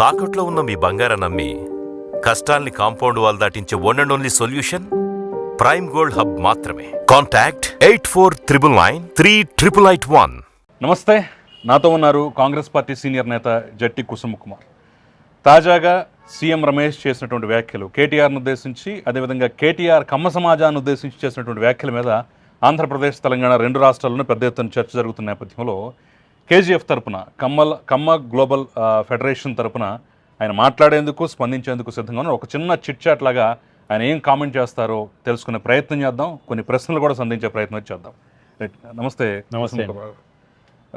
తాకట్లో ఉన్న మీ బంగారం నమ్మి కష్టాల్ని compound wall దాటించే one and only solution prime gold hub మాత్రమే. Contact eight four triple nine three triple eight one నమస్తే నాతో ఉన్నారు కాంగ్రెస్ పార్టీ సీనియర్ నేత జట్టి కుసుమ్ కుమార్ తాజాగా సీఎం రమేష్ చేసినటువంటి వ్యాఖ్యలు కేటీఆర్ను ఉద్దేశించి అదేవిధంగా కేటీఆర్ కమ్మ సమాజాన్ని ఉద్దేశించి చేసినటువంటి వ్యాఖ్యల మీద ఆంధ్రప్రదేశ్ తెలంగాణ రెండు రాష్ట్రాల్లోనూ పెద్ద ఎత్తున చర్చ జరుగుతున్న నేపథ్యంలో కేజీఎఫ్ తరపున కమ్మల్ కమ్మ గ్లోబల్ ఫెడరేషన్ తరపున ఆయన మాట్లాడేందుకు స్పందించేందుకు సిద్ధంగా ఉన్నారు. ఒక చిన్న చిట్ చాట్ లాగా ఆయన ఏం కామెంట్ చేస్తారో తెలుసుకునే ప్రయత్నం చేద్దాం. కొన్ని ప్రశ్నలు కూడా సంధించే ప్రయత్నం చేద్దాం. రైట్. నమస్తే. నమస్తే.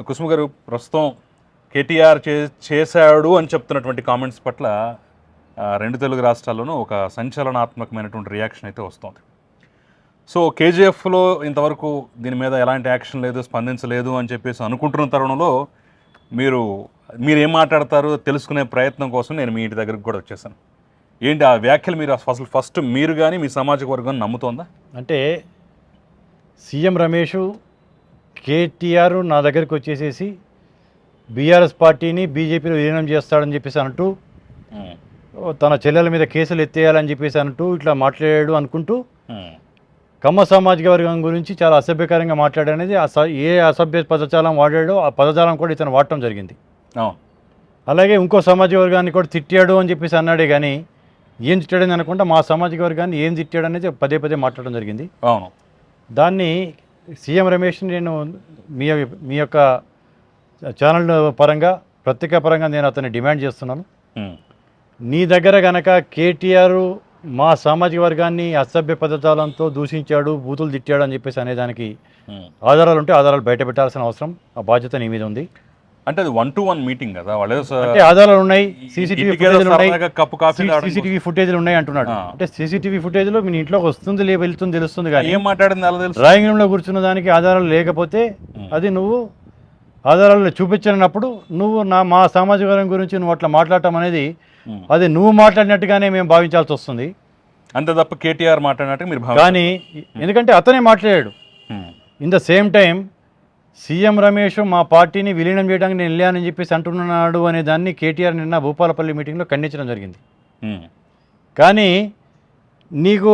కుసుమ్ గారు. ప్రస్తుతం కేటీఆర్ చే చేశాడు అని చెప్తున్నటువంటి కామెంట్స్ పట్ల రెండు తెలుగు రాష్ట్రాల్లోనూ ఒక సంచలనాత్మకమైనటువంటి రియాక్షన్ అయితే వస్తుంది. సో కేజీఎఫ్లో ఇంతవరకు దీని మీద ఎలాంటి యాక్షన్ లేదు స్పందించలేదు అని చెప్పేసి అనుకుంటున్న తరుణంలో మీరు మీరు ఏం మాట్లాడతారో తెలుసుకునే ప్రయత్నం కోసం నేను మీ ఇంటి దగ్గరికి కూడా వచ్చేసాను. ఏంటి ఆ వ్యాఖ్యలు మీరు అసలు ఫస్ట్ మీరు కానీ మీ సామాజిక వర్గం నమ్ముతోందా? అంటే సీఎం రమేష్ కేటీఆర్ నా దగ్గరికి వచ్చేసేసి బీఆర్ఎస్ పార్టీని బీజేపీలో విలీనం చేస్తాడని చెప్పేసి అంటూ తన చెల్లెల మీద కేసులు ఎత్తేయాలని చెప్పేసి అంటూ ఇట్లా మాట్లాడాడు అనుకుంటూ కమ్మ సామాజిక వర్గం గురించి చాలా అసభ్యకరంగా మాట్లాడనేది ఏ అసభ్య పదజాలం వాడాడో ఆ పదజాలం కూడా ఇతను వాడటం జరిగింది. అలాగే ఇంకో సామాజిక వర్గాన్ని కూడా తిట్టాడు అని చెప్పేసి అన్నాడే కానీ ఏం తిట్టాడని అనకుండా మా సామాజిక వర్గాన్ని ఏం తిట్టాడు అనేది పదే పదే మాట్లాడడం జరిగింది. అవును. దాన్ని సీఎం రమేష్ నేను మీ మీ యొక్క ఛానల్ పరంగా ప్రత్యేక పరంగా నేను అతన్ని డిమాండ్ చేస్తున్నాను. నీ దగ్గర గనక కేటీఆర్ మా సామాజిక వర్గాన్ని అసభ్య పదజాలంతో దూషించాడు బూతులు తిట్టాడు అని చెప్పేసి అనేదానికి. ఆధారాలు ఉంటే ఆధారాలు బయట పెట్టాల్సిన అవసరం ఆ బాధ్యత నీ మీద ఉంది అంటే అది వన్ టు వన్ మీటింగ్ కదా వాళ్ళు అంటే ఆధారాలు ఉన్నాయి సీసీటీవీ సీసీటీవీ ఫుటేజ్లు ఉన్నాయి అంటున్నాడు. అంటే సీసీటీవీ ఫుటేజ్లో మీ ఇంట్లోకి వస్తుంది లే వెళ్తుంది తెలుస్తుంది కానీ ఏం మాట్లాడింది అలా తెలుసు డ్రాయింగ్ రూమ్లో కూర్చున్న దానికి ఆధారాలు లేకపోతే అది నువ్వు ఆధారాలు చూపించినప్పుడు నువ్వు నా మా సామాజిక వర్గం గురించి నువ్వు అట్లా మాట్లాడటం అనేది. అది నువ్వు మాట్లాడినట్టుగానే మేము భావించాల్సి వస్తుంది. అంతే తప్ప కేటీఆర్ మాట్లాడినట్టు మీరు కానీ ఎందుకంటే అతనే మాట్లాడాడు. In the same time CM Ramesh మా పార్టీని విలీనం చేయడానికి నేను వెళ్ళానని చెప్పేసి అంటున్నాడు అనే దాన్ని కేటీఆర్ నిన్న భూపాలపల్లి మీటింగ్లో ఖండించడం జరిగింది. కానీ నీకు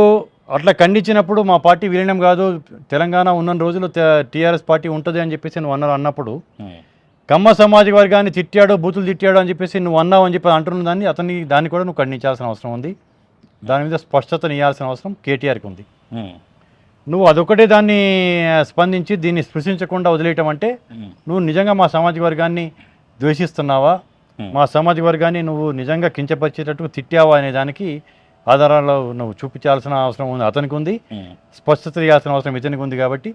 అట్లా ఖండించినప్పుడు మా పార్టీ విలీనం కాదు తెలంగాణ ఉన్న రోజులు టీఆర్ఎస్ పార్టీ ఉంటుంది అని చెప్పేసి నువ్వు అన్నారు అన్నప్పుడు కమ్మ సామాజిక వర్గాన్ని తిట్టాడు బూతులు తిట్టాడు అని చెప్పేసి నువ్వు అన్నావు అని చెప్పి అంటున్న దాన్ని అతన్ని దాన్ని కూడా నువ్వు ఖండించాల్సిన అవసరం ఉంది. దాని మీద స్పష్టత ఇవ్వాల్సిన అవసరం కేటీఆర్కి ఉంది. నువ్వు అదొకటే దాన్ని స్పందించి దీన్ని స్పృశించకుండా వదిలేయటం అంటే నువ్వు నిజంగా మా సామాజిక వర్గాన్ని ద్వేషిస్తున్నావా. మా సామాజిక వర్గాన్ని నువ్వు నిజంగా కించపరిచేటట్టు తిట్టావా అనే దానికి ఆధారాలు నువ్వు చూపించాల్సిన అవసరం ఉంది అతనికి ఉంది స్పష్టత ఇవ్వాల్సిన అవసరం ఇతనికి ఉంది కాబట్టి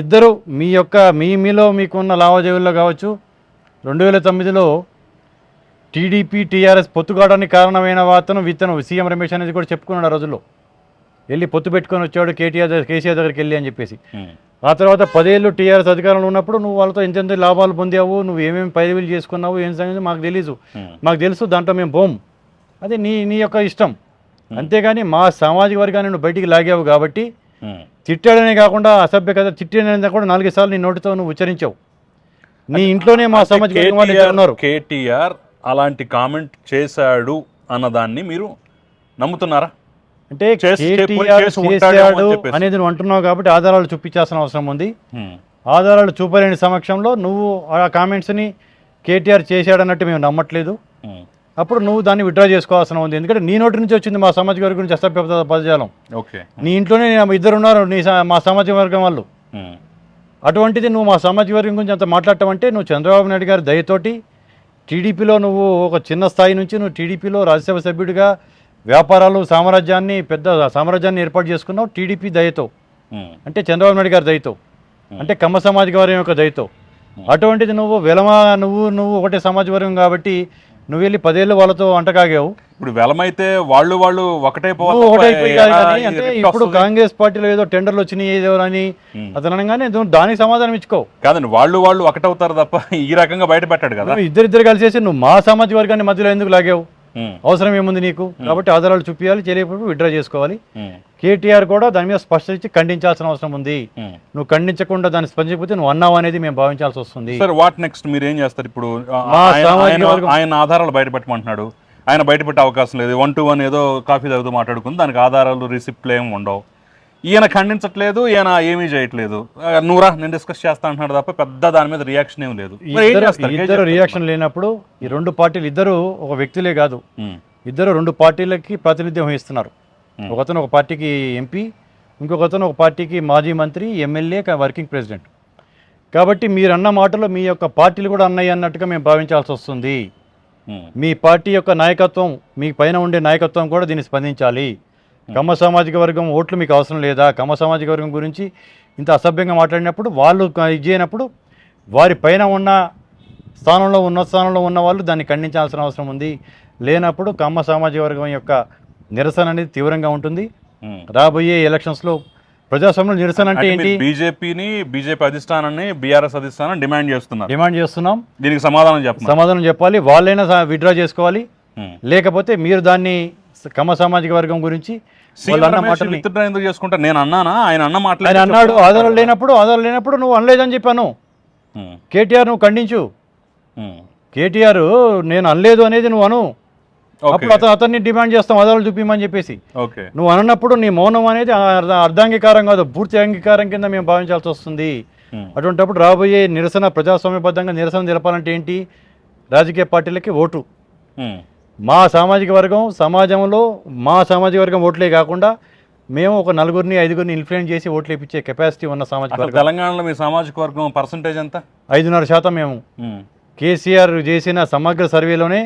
ఇద్దరు మీ యొక్క మీ మీలో మీకున్న లావాదేవీల్లో కావచ్చు రెండు వేల తొమ్మిదిలో టీడీపీ టీఆర్ఎస్ పొత్తుకావడానికి కారణమైన అతను ఇతను సీఎం రమేష్ అనేది కూడా చెప్పుకున్నాడు ఆ రోజుల్లో. వెళ్ళి పొత్తు పెట్టుకొని వచ్చాడు కేటీఆర్ దగ్గర కేసీఆర్ దగ్గరికి వెళ్ళి అని చెప్పేసి. ఆ తర్వాత పదేళ్ళు టీఆర్ఎస్ అధికారంలో ఉన్నప్పుడు నువ్వు వాళ్ళతో ఎంతెంత లాభాలు పొందావు నువ్వు ఏమేమి పైరువీలు చేసుకున్నావు ఏం సంగతి మాకు తెలీదు. మాకు తెలుసు దాంట్లో మేము పోం అది నీ నీ యొక్క ఇష్టం. అంతేగాని మా సామాజిక వర్గాన్ని నువ్వు బయటికి లాగావు కాబట్టి తిట్టాడనే కాకుండా అసభ్య కథ తిట్టాడనే కూడా నాలుగు సార్లు నీ నోటితో నువ్వు ఉచ్చరించావు. నీ ఇంట్లోనే మా సామాజిక ఉన్నారు కేటీఆర్ అలాంటి కామెంట్ చేశాడు అన్నదాన్ని మీరు నమ్ముతున్నారా? అంటే కేటీఆర్ చేశాడు. అనేది నువ్వు అంటున్నావు కాబట్టి ఆధారాలు చూపించాల్సిన అవసరం ఉంది. ఆధారాలు చూపలేని సమక్షంలో నువ్వు ఆ కామెంట్స్ని కేటీఆర్ చేశాడన్నట్టు మేము నమ్మట్లేదు. అప్పుడు నువ్వు దాన్ని విడ్రా చేసుకోవాల్సిన ఉంది. ఎందుకంటే నీ నోటి నుంచి వచ్చింది మా సామాజిక వర్గం గురించి అసభ్య పద- పదజాలం. ఓకే. నీ ఇంట్లోనే ఇద్దరు ఉన్నారు నీ మా సామాజిక వర్గం వాళ్ళు. అటువంటిది నువ్వు మా సామాజిక వర్గం గురించి అంత మాట్లాడటం అంటే నువ్వు చంద్రబాబు నాయుడు గారి దయతోటి టీడీపీలో నువ్వు ఒక చిన్న స్థాయి నుంచి నువ్వు టీడీపీలో రాజ్యసభ సభ్యుడిగా వ్యాపారాలు సామ్రాజ్యాన్ని పెద్ద సామ్రాజ్యాన్ని ఏర్పాటు చేసుకున్నావు టీడీపీ దయతో. అంటే చంద్రబాబు నాయుడు గారి దయతో. అంటే కమ్మ సామాజిక వర్గం యొక్క దయతో. అటువంటిది నువ్వు వెలమ నువ్వు నువ్వు ఒకటే సమాజ వర్గం కాబట్టి నువ్వు వెళ్ళి పదేళ్ళు వాళ్ళతో అంటకాగావు ఇప్పుడు వెలమైతే వాళ్ళు వాళ్ళు ఒకటే అంటే ఇప్పుడు? కాంగ్రెస్ పార్టీలో ఏదో టెండర్లు వచ్చినాయి ఏదో అని అతను అనగానే దానికి సమాధానం ఇచ్చుకో. కాదండి వాళ్ళు వాళ్ళు ఒకటవుతారు తప్ప ఈ రకంగా బయట పెట్టాడు కదా ఇద్దరిద్దరు కలిసేసి నువ్వు మా సామాజిక వర్గాన్ని మధ్యలో ఎందుకు లాగావు? అవసరం ఏముంది నీకు? కాబట్టి ఆధారాలు చూపించాలి చేయలేకపోతే విత్డ్రా చేసుకోవాలి. ఉమ్, కేటీఆర్ కూడా దాని మీద స్పష్టత ఇచ్చి ఖండించాల్సిన అవసరం ఉంది. నువ్వు ఖండించకుండా దాన్ని స్పందించకపోతే నువ్వు అన్నావు అనేది మేము భావించాల్సి వస్తుంది. సరే వాట్ నెక్స్ట్ మీరు ఏం చేస్తారు ఇప్పుడు? ఆయన- ఆధారాలు బయట పెట్టమంటున్నాడు ఆయన బయట పెట్టే అవకాశం లేదు. వన్ టు వన్ ఏదో కాఫీ తాగుతూ మాట్లాడుకుంది. దానికి ఆధారాలు రిసిప్ట్లు ఏమి ఉండవు. ఈయన ఖండించట్లేదు ఈయన ఏమీ చేయట్లేదు. నువ్వురా నేను డిస్కస్ చేస్తా అంటున్నాడు తప్ప పెద్ద దాని మీద రియాక్షన్ ఏం లేదు. ఇద్దరు రియాక్షన్ లేనప్పుడు ఈ రెండు పార్టీలు ఇద్దరు ఒక వ్యక్తులే కాదు. ఇద్దరు రెండు పార్టీలకి ప్రాతినిధ్యం వహిస్తున్నారు. ఒకతను ఒక పార్టీకి ఎంపీ ఇంకొకతను ఒక పార్టీకి మాజీ మంత్రి ఎమ్మెల్యే వర్కింగ్ ప్రెసిడెంట్. కాబట్టి మీరు అన్న మాటలో మీ యొక్క పార్టీలు కూడా అన్నయ్య అన్నట్టుగా మేము భావించాల్సి వస్తుంది. మీ పార్టీ యొక్క నాయకత్వం మీ పైన ఉండే నాయకత్వం కూడా దీన్ని స్పందించాలి. కమ్మ సామాజిక వర్గం ఓట్లు మీకు అవసరం లేదా? కమ్మ సామాజిక వర్గం గురించి ఇంత అసభ్యంగా మాట్లాడినప్పుడు వాళ్ళు ఇది చేయనప్పుడు వారి పైన ఉన్న స్థానంలో ఉన్న స్థానంలో ఉన్న వాళ్ళు దాన్ని ఖండించాల్సిన అవసరం ఉంది. లేనప్పుడు కమ్మ సామాజిక వర్గం యొక్క నిరసన అనేది తీవ్రంగా ఉంటుంది. రాబోయే ఎలక్షన్స్లో ప్రజాస్వామ్యంలో నిరసన అంటే ఏంటి? బీజేపీని బీజేపీ అధిష్టానాన్ని బీఆర్ఎస్ అధిష్టానాన్ని డిమాండ్ చేస్తున్నారు. డిమాండ్ చేస్తున్నాం. దీనికి సమాధానం చెప్పండి. సమాధానం చెప్పాలి. వాళ్ళైనా విత్డ్రా చేసుకోవాలి. లేకపోతే మీరు దాన్ని కమ్మ సామాజిక వర్గం గురించి విత్డ్రా ఎందుకు చేసుకుంటారు నేను అన్నానా? ఆయన అన్న మాటలు ఆయన అన్నాడు ఆధారాలు లేనప్పుడు ఆధారాలు లేనప్పుడు నువ్వు అనలేదని చెప్పాను. కేటీఆర్ నువ్వు ఖండించు. కేటీఆర్ నేను అనలేదు అనేది నువ్వు అను. అప్పుడు అతను అతన్ని డిమాండ్ చేస్తాం ఆధారాలు చూపించమని చెప్పేసి. నువ్వు అననప్పుడు నీ మౌనం అనేది అర్ధ అర్ధాంగీకారం కాదు పూర్తి అంగీకారం కింద మేము భావించాల్సి వస్తుంది. అటువంటప్పుడు రాబోయే నిరసన ప్రజాస్వామ్యబద్ధంగా నిరసన తెలపాలంటే ఏంటి? రాజకీయ పార్టీలకి ఓటు. మా సామాజిక వర్గం సమాజంలో మా సామాజిక వర్గం ఓట్లే కాకుండా మేము ఒక నలుగురిని ఐదుగురిని ఇన్ఫ్లుయెన్స్ చేసి ఓట్లు ఇప్పించే కెపాసిటీ ఉన్న సామాజిక వర్గం. తెలంగాణలో మీ సామాజిక వర్గం పర్సంటేజ్ ఎంత? ఐదున్నర శాతం మేము. కేసీఆర్ చేసిన సమగ్ర సర్వేలోనే.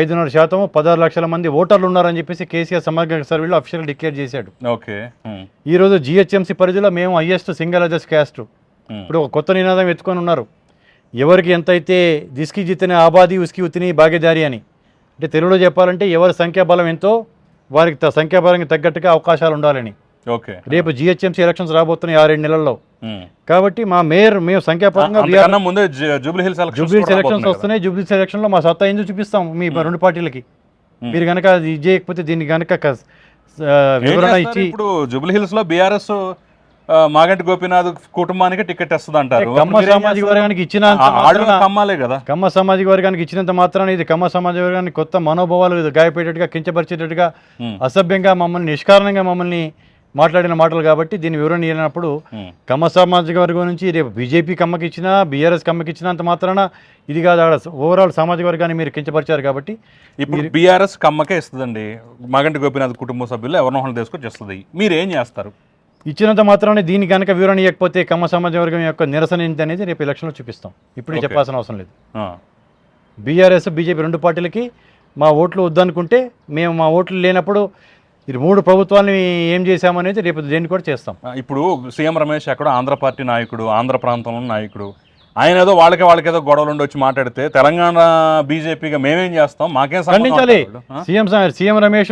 ఐదున్నర శాతం పదహారు లక్షల మంది ఓటర్లు ఉన్నారని చెప్పేసి కేసీఆర్ సమగ్ర సర్వేలో అఫీషియల్ డిక్లేర్ చేశాడు. ఓకే. ఉమ్, ఈరోజు జిహెచ్ఎంసీ పరిధిలో మేము హయ్యెస్ట్ సింగిల్ అదర్స్ క్యాస్ట్. ఇప్పుడు ఒక కొత్త నినాదం ఎత్తుకొని ఉన్నారు. ఎవరికి ఎంతైతే దిస్కి జితనే ఆబాది ఉస్కి ఉతిని భాగ్యదారి అని. అంటే తెలుగులో చెప్పాలంటే ఎవరి సంఖ్యాబలం ఎంతో వారికి సంఖ్యాబలానికి తగ్గట్టుగా అవకాశాలు ఉండాలని. ఓకే. రేపు జిహెచ్ఎంసీ ఎలక్షన్స్ రాబోతున్నాయి ఆరేడు నెలల్లో. కాబట్టి మా మేయర్ మేము సంఖ్యాపరంగా అంతకన్నా ముందే జూ- జూబ్లీ హిల్స్ ఎలక్షన్స్ జూబ్లీ. వస్తున్నాయి. జూబ్లీ సెలక్షన్లో మా సత్తా ఎందుకు చూపిస్తాం? మీ రెండు పార్టీలకి. మీరు కనుక ఇది చేయకపోతే దీన్ని కనుక వివరణ ఇచ్చి ఇప్పుడు జూబ్లీ హిల్స్లో బీఆర్ఎస్ మాగంటి గోపీనాథ్ కుటుంబానికి టికెట్ ఇస్తుంది అంటారు కమ్మ సామాజిక వర్గానికి మాత్రాన- కమ్మాలే కదా. కమ్మ సామాజిక వర్గానికి ఇచ్చినంత మాత్రాన ఇది కమ్మ సామాజిక వర్గానికి కొత్త మనోభావాలు గాయపడేట్టుగా కించపరిచేటట్టుగా అసభ్యంగా మమ్మల్ని నిష్కారణంగా మమ్మల్ని మాట్లాడిన మాటలు కాబట్టి దీని వివరణ ఇవ్వనప్పుడు. కమ్మ సామాజిక వర్గం నుంచి రేపు బీజేపీ కమ్మకి ఇచ్చినా బీఆర్ఎస్ కమ్మకి ఇచ్చినంత మాత్రాన ఇది కాదు. ఆడ ఓవరాల్ సామాజిక వర్గాన్ని మీరు కించపరిచారు కాబట్టి ఇప్పుడు బీఆర్ఎస్ కమ్మకే ఇస్తుందండి మాగంటి గోపీనాథ్ కుటుంబ సభ్యులు ఎవరినో ఒకరిని తీసుకొచ్చి ఇస్తుంది. మీరు ఏం చేస్తారు? ఇచ్చినంత మాత్రాన దీని కనుక వివరణ ఇవ్వకపోతే కమ్మ సమాజ వర్గం యొక్క నిరసన ఏంటి అనేది రేపు ఎలక్షన్లో చూపిస్తాం. ఇప్పుడు. చెప్పాల్సిన అవసరం లేదు. బీఆర్ఎస్ బీజేపీ రెండు పార్టీలకి మా ఓట్లు వద్దనుకుంటే మేము మా ఓట్లు లేనప్పుడు ఇది మూడు ప్రభుత్వాన్ని ఏం చేశామనేది రేపు దేన్ని కూడా చేస్తాం. ఇప్పుడు సీఎం రమేష్ అక్కడ ఆంధ్ర పార్టీ నాయకుడు ఆంధ్ర ప్రాంతంలో నాయకుడు ఆయన ఏదో వాళ్ళకి వాళ్ళకేదో గొడవలు ఉండి వచ్చి మాట్లాడితే తెలంగాణ బీజేపీగా మేమేం చేస్తాం? మాకేం ఖండించాలి? సీఎం సీఎం రమేష్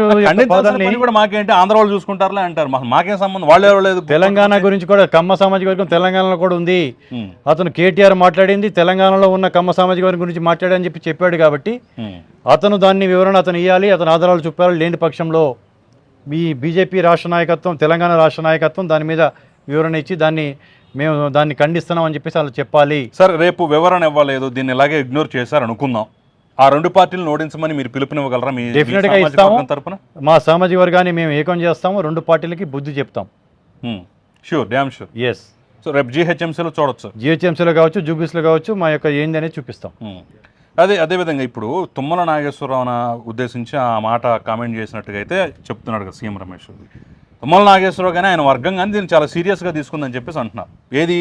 కూడా మాకేంటి? ఆంధ్ర వాళ్ళు చూసుకుంటారులే అంటారు. మాకేం సంబంధం? వాళ్ళు లేదు? తెలంగాణ గురించి కూడా కమ్మ సామాజిక వర్గం తెలంగాణలో కూడా ఉంది. అతను కేటీఆర్ మాట్లాడింది తెలంగాణలో ఉన్న కమ్మ సామాజిక వర్గం గురించి మాట్లాడని చెప్పి చెప్పాడు కాబట్టి అతను దాన్ని వివరణ అతను ఇవ్వాలి అతను ఆధారాలు చూపాలి లేని పక్షంలో మీ బీజేపీ రాష్ట్ర నాయకత్వం తెలంగాణ రాష్ట్ర నాయకత్వం దాని మీద వివరణ ఇచ్చి దాన్ని మేము దాన్ని ఖండిస్తున్నాం అని చెప్పేసి వాళ్ళు చెప్పాలి. సరే రేపు వివరణ ఇవ్వలేదు. దీన్ని ఇలాగే ఇగ్నోర్ చేశారు అనుకుందాం. ఆ రెండు పార్టీలను ఓడించమని మీరు పిలుపునివ్వగలరా? మీ గా ఇస్తాము. తరపున? మా సామాజిక వర్గాన్ని మేము ఏకం చేస్తాము. రెండు పార్టీలకి బుద్ధి చెప్తాం. Sure damn sure yes so రేపు జీహెచ్ఎంసీలో చూడొచ్చు. జిహెచ్ఎంసీలో కావచ్చు జూబీస్లో కావచ్చు మా యొక్క ఏంది అనేది చూపిస్తాం. ఉమ్. అదే అదేవిధంగా ఇప్పుడు తుమ్మల నాగేశ్వరరావున ఉద్దేశించి ఆ మాట కామెంట్ చేసినట్టుగా అయితే చెప్తున్నాడు కదా సీఎం రమేష్. తుమ్మల నాగేశ్వరరావు కానీ ఆయన వర్గం కానీ దీన్ని చాలా సీరియస్గా తీసుకుందని చెప్పేసి అంటున్నారు. ఏది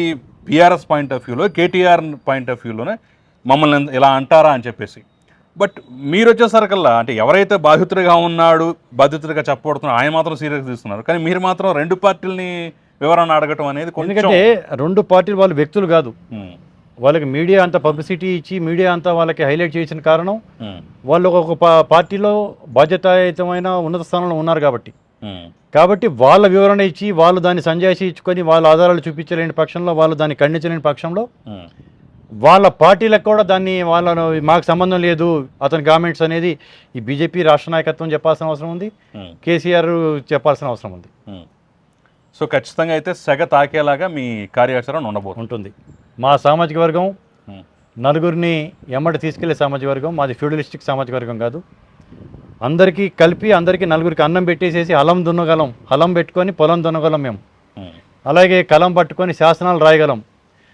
బీఆర్ఎస్ పాయింట్ ఆఫ్ వ్యూలో కేటీఆర్ పాయింట్ ఆఫ్ వ్యూలోనే మమ్మల్ని ఇలా అంటారా అని చెప్పేసి. బట్ మీరు వచ్చేసరికల్లా అంటే ఎవరైతే బాధితుడిగా ఉన్నాడు బాధితుడిగా చెప్పబడుతున్నాడు ఆయన మాత్రం సీరియస్ తీసుకున్నారు. కానీ మీరు మాత్రం రెండు పార్టీలని వివరణ అడగటం అనేది ఎందుకంటే రెండు పార్టీలు వాళ్ళు వ్యక్తులు కాదు. వాళ్ళకి మీడియా అంత పబ్లిసిటీ ఇచ్చి మీడియా అంతా వాళ్ళకి హైలైట్ చేసిన కారణం వాళ్ళు ఒక పార్టీలో బాధ్యతాయుతమైన ఉన్నత స్థానంలో ఉన్నారు కాబట్టి. కాబట్టి వాళ్ళ వివరణ ఇచ్చి వాళ్ళు దాన్ని సంజాయిషి ఇచ్చుకొని వాళ్ళ ఆధారాలు చూపించలేని పక్షంలో వాళ్ళు దాన్ని ఖండించలేని పక్షంలో ఉమ్, వాళ్ళ పార్టీలకు కూడా దాన్ని వాళ్ళను మాకు సంబంధం లేదు. అతని కామెంట్స్ అనేది ఈ బీజేపీ రాష్ట్ర నాయకత్వం చెప్పాల్సిన అవసరం ఉంది. కేసీఆర్ చెప్పాల్సిన అవసరం ఉంది. సో ఖచ్చితంగా అయితే సెగ తాకేలాగా మీ కార్యాచరణ ఉండబోతుంది ఉంటుంది. మా సామాజిక వర్గం నలుగురిని ఎమ్మటి తీసుకెళ్ళే సామాజిక వర్గం మాది ఫ్యూడలిస్టిక్ సామాజిక వర్గం కాదు. అందరికీ కలిపి అందరికీ నలుగురికి అన్నం పెట్టేసేసి హలం దున్నగలం హలం పెట్టుకొని పొలం దున్నగలం మేము. అలాగే కలం పట్టుకొని శాసనాలు రాయగలం.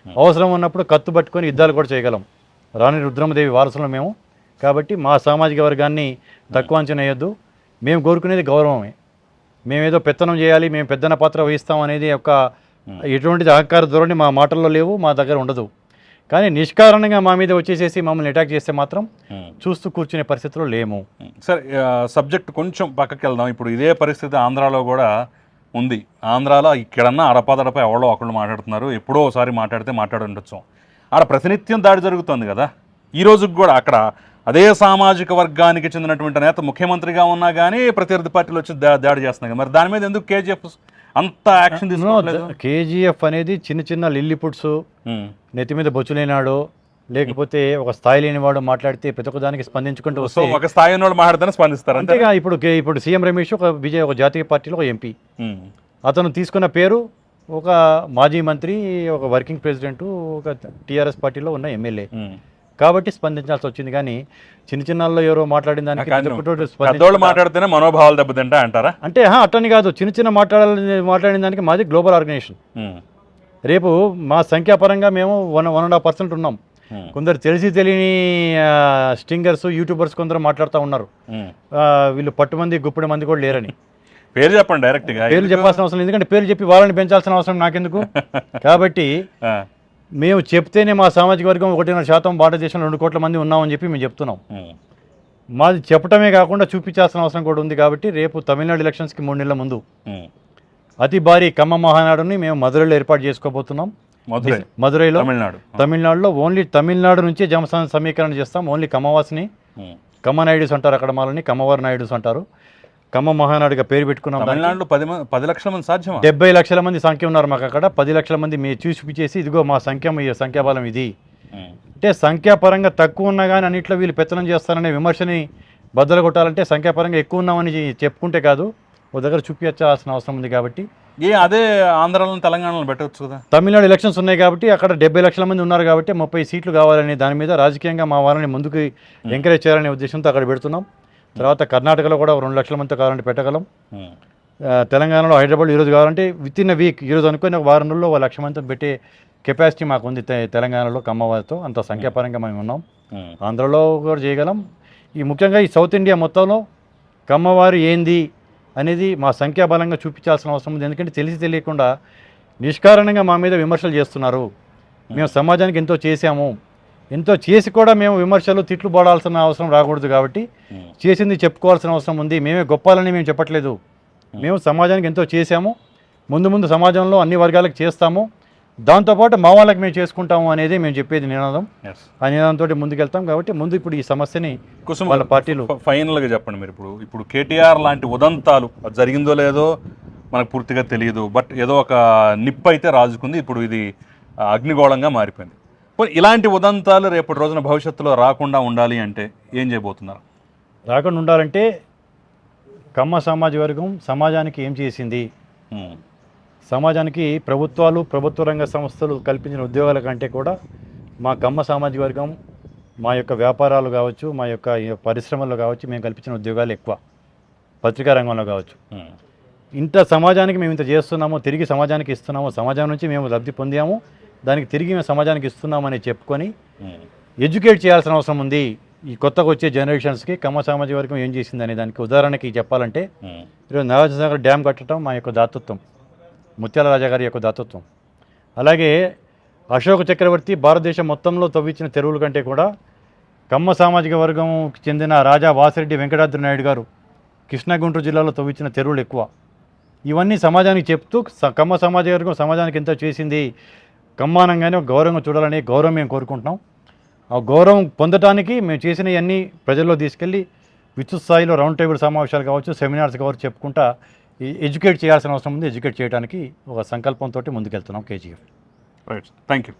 అవసరం ఉన్నప్పుడు కత్తు పట్టుకొని యుద్ధాలు కూడా చేయగలం. రాణి రుద్రమదేవి వారసులం మేము. కాబట్టి మా సామాజిక వర్గాన్ని తక్కువ అంచనా వేయొద్దు. మేము కోరుకునేది గౌరవమే. మేమేదో పెత్తనం చేయాలి మేము పెద్దన పాత్ర వహిస్తాం అనేది ఒక ఎటువంటి అహంకార ధోరణి మా మాటల్లో లేవు మా దగ్గర ఉండదు. కానీ నిష్కారణంగా మా మీద వచ్చేసేసి మమ్మల్ని అటాక్ చేస్తే మాత్రం చూస్తూ కూర్చునే పరిస్థితిలో లేము. సరే సబ్జెక్ట్ కొంచెం పక్కకి వెళ్దాం. ఇప్పుడు ఇదే పరిస్థితి ఆంధ్రాలో కూడా ఉంది. ఆంధ్రాలో ఇక్కడన్నా అడపాదడప ఎవరో ఒకళ్ళు మాట్లాడుతున్నారు. ఎప్పుడో ఒకసారి మాట్లాడితే మాట్లాడి ఉండొచ్చు ఆడ ప్రతినిత్యం దాడి జరుగుతుంది కదా. ఈ రోజుకి కూడా అక్కడ అదే సామాజిక వర్గానికి చెందినటువంటి నేత ముఖ్యమంత్రిగా ఉన్నా కానీ ప్రత్యర్థి పార్టీలు వచ్చి దా- దాడి చేస్తున్నాయి. మరి దాని మీద ఎందుకు కేజీఎఫ్ అంత యాక్షన్ తీసుకోవట్లేదు. కేజీఎఫ్ అనేది చిన్న చిన్న లిల్లిపుట్స్ ఉమ్, నెత్తి మీద బొచ్చులేనాడు లేకపోతే ఒక స్థాయి లేనివాడు మాట్లాడితే ప్రతి ఒక్క దానికి స్పందించుకుంటూ వస్తే ఒక స్థాయి మాట్లాడితేనే స్పందిస్తారు అంతే అంతేగా ఇప్పుడు ఇప్పుడు సీఎం రమేష్ ఒక విజయ్ ఒక జాతీయ పార్టీలో ఒక ఎంపీ ఉమ్, అతను తీసుకున్న పేరు ఒక మాజీ మంత్రి ఒక వర్కింగ్ ప్రెసిడెంట్ ఒక టీఆర్ఎస్ పార్టీలో ఉన్న ఎమ్మెల్యే. కాబట్టి స్పందించాల్సి వచ్చింది కానీ చిన్న చిన్నల్లో ఎవరో మాట్లాడిన దానికి మాట్లాడితేనే మనోభావాలు దెబ్బతింటా అంటారా? అంటే అట్టని కాదు. చిన్న చిన్న మాట్లాడాలని మాట్లాడిన దానికి మాది గ్లోబల్ ఆర్గనైజేషన్. రేపు మా సంఖ్యాపరంగా మేము one one and half percent ఉన్నాం. కొందరు తెలిసి తెలియని స్టింగర్స్ యూట్యూబర్స్ కొందరు మాట్లాడుతూ ఉన్నారు. వీళ్ళు పట్టు మంది గుప్పుడు మంది కూడా లేరని. పేరు చెప్పండి డైరెక్ట్గా పేర్లు చెప్పాల్సిన అవసరం ఎందుకంటే పేర్లు చెప్పి వాళ్ళని పెంచాల్సిన అవసరం నాకెందుకు? కాబట్టి మేము చెప్తేనే మా సామాజిక వర్గం ఒకటిన్నర శాతం భారతదేశంలో రెండు కోట్ల మంది ఉన్నామని చెప్పి మేము చెప్తున్నాం. మాది చెప్పటమే కాకుండా చూపించాల్సిన అవసరం కూడా ఉంది కాబట్టి రేపు తమిళనాడు ఎలక్షన్స్కి మూడు నెలల ముందు. అతి భారీ ఖమ్మ మహానాడుని మేము మధురైలో ఏర్పాటు చేసుకోబోతున్నాం. మధురై. మధురైలో తమిళనాడు. తమిళనాడులో ఓన్లీ తమిళనాడు నుంచే జనసంఘ సమీకరణ చేస్తాం. ఓన్లీ కమ్మవాసిని ఉమ్. కమ్మ నాయుడుస్ అంటారు అక్కడ వాళ్ళని కమ్మవారి నాయుడుస్ అంటారు. కమ్మ మహానాడుగా పేరు పెట్టుకున్నాం. తమిళనాడులో పది మంది పది లక్షల మంది సాధ్యమా? డెబ్బై లక్షల మంది సంఖ్య ఉన్నారు మాకు అక్కడ. పది లక్షల మంది మీ చూసిపించేసి ఇదిగో మా సంఖ్య సంఖ్యాబలం ఇది. అంటే సంఖ్యాపరంగా తక్కువ ఉన్నా కానీ అన్నింటిలో వీళ్ళు పెత్తనం చేస్తారనే విమర్శని బద్దలు కొట్టాలంటే సంఖ్యాపరంగా ఎక్కువ ఉన్నామని చెప్పుకుంటే కాదు. ఒక దగ్గర చూపించాల్సిన అవసరం ఉంది కాబట్టి. ఏ అదే ఆంధ్రాలో తెలంగాణలో పెట్టవచ్చు కదా? తమిళనాడు ఎలక్షన్స్ ఉన్నాయి కాబట్టి అక్కడ డెబ్బై లక్షల మంది ఉన్నారు కాబట్టి ముప్పై సీట్లు కావాలని దాని మీద రాజకీయంగా మా వాళ్ళని ముందుకు ఎంకరేజ్ చేయాలనే ఉద్దేశంతో అక్కడ పెడుతున్నాం. తర్వాత కర్ణాటకలో కూడా రెండు లక్షల మందితో కావాలంటే పెట్టగలం. ఆ, తెలంగాణలో హైదరాబాద్ ఈరోజు కావాలంటే విత్ ఇన్ వీక్ ఈరోజు అనుకుని ఒక వారం రోజుల్లో ఒక లక్ష మందితో పెట్టే కెపాసిటీ మాకు ఉంది తెలంగాణలో కమ్మవారితో అంత సంఖ్యాపరంగా మేము ఉన్నాం. ఉమ్, ఆంధ్రలో కూడా చేయగలం. ఈ ముఖ్యంగా ఈ సౌత్ ఇండియా మొత్తంలో కమ్మవారు ఏంది అనేది మా సంఖ్యాబలంగా చూపించాల్సిన అవసరం ఉంది. ఎందుకంటే తెలిసి తెలియకుండా నిష్కారణంగా మా మీద విమర్శలు చేస్తున్నారు. మేము సమాజానికి ఎంతో చేశాము. ఎంతో చేసి కూడా మేము విమర్శలు తిట్లు పడాల్సిన అవసరం రాకూడదు కాబట్టి ఉమ్, చేసింది చెప్పుకోవాల్సిన అవసరం ఉంది. మేమే గొప్పాలని మేము చెప్పట్లేదు. మేము సమాజానికి ఎంతో చేశాము. ముందు ముందు సమాజంలో అన్ని వర్గాలకు చేస్తాము. దాంతోపాటు మా వాళ్ళకి మేము చేసుకుంటాము అనేది మేము చెప్పేది నినాదం. ఆ నినాదంతో ముందుకెళ్తాం కాబట్టి ముందు ఇప్పుడు ఈ సమస్యని కుసుమ వాళ్ళ పార్టీలు ఫైనల్గా చెప్పండి మీరు ఇప్పుడు. ఇప్పుడు కేటీఆర్ లాంటి ఉదంతాలు అది జరిగిందో లేదో మనకు పూర్తిగా తెలియదు. బట్ ఏదో ఒక నిప్పు అయితే రాజుకుంది. ఇప్పుడు ఇది అగ్నిగోళంగా మారిపోయింది. ఇలాంటి ఉదంతాలు రేపటి రోజున భవిష్యత్తులో రాకుండా ఉండాలి అంటే ఏం చేయబోతున్నారు? రాకుండా ఉండాలంటే కమ్మ సమాజ వర్గం సమాజానికి ఏం చేసింది? సమాజానికి ప్రభుత్వాలు ప్రభుత్వ రంగ సంస్థలు కల్పించిన ఉద్యోగాల కంటే కూడా మా కమ్మ సామాజిక వర్గం మా యొక్క వ్యాపారాలు కావచ్చు మా యొక్క ఈ పరిశ్రమల్లో కావచ్చు మేము కల్పించిన ఉద్యోగాలు ఎక్కువ. పత్రికా రంగంలో కావచ్చు. ఇంత సమాజానికి మేము ఇంత చేస్తున్నాము తిరిగి సమాజానికి ఇస్తున్నాము సమాజం నుంచి మేము లబ్ధి పొందాము. దానికి తిరిగి మేము సమాజానికి ఇస్తున్నామని చెప్పుకొని ఎడ్యుకేట్ చేయాల్సిన అవసరం ఉంది. ఈ కొత్తగా వచ్చే జనరేషన్స్కి కమ్మ సామాజిక వర్గం ఏం చేసింది అనే దానికి ఉదాహరణకి చెప్పాలంటే ఈరోజు నాగార్జునసాగర్ డ్యామ్ కట్టడం మా యొక్క దాతృత్వం ముత్యాల రాజా గారి యొక్క దాతృత్వం. అలాగే అశోక చక్రవర్తి భారతదేశం మొత్తంలో తవ్వించిన చెరువుల కంటే కూడా కమ్మ సామాజిక వర్గంకి చెందిన రాజా వాసిరెడ్డి వెంకటాద్రి నాయుడు గారు కృష్ణా గుంటూరు జిల్లాలో తవ్వించిన చెరువులు ఎక్కువ. ఇవన్నీ సమాజానికి చెప్తూ కమ్మ సామాజిక వర్గం సమాజానికి ఎంతో చేసింది? కమ్మానంగానే ఒక గౌరవంగా చూడాలని గౌరవం మేము కోరుకుంటున్నాం. ఆ గౌరవం పొందటానికి మేము చేసినవన్నీ ప్రజల్లో తీసుకెళ్ళి విద్యుత్ స్థాయిలో రౌండ్ టేబుల్ సమావేశాలు కావచ్చు సెమినార్స్ కావచ్చు చెప్పుకుంటా ఈ ఎడ్యుకేట్ చేయాల్సిన అవసరం ఉంది. ఎడ్యుకేట్ చేయడానికి ఒక సంకల్పంతో ముందుకెళ్తున్నాం కేజీఎఫ్. Right thank you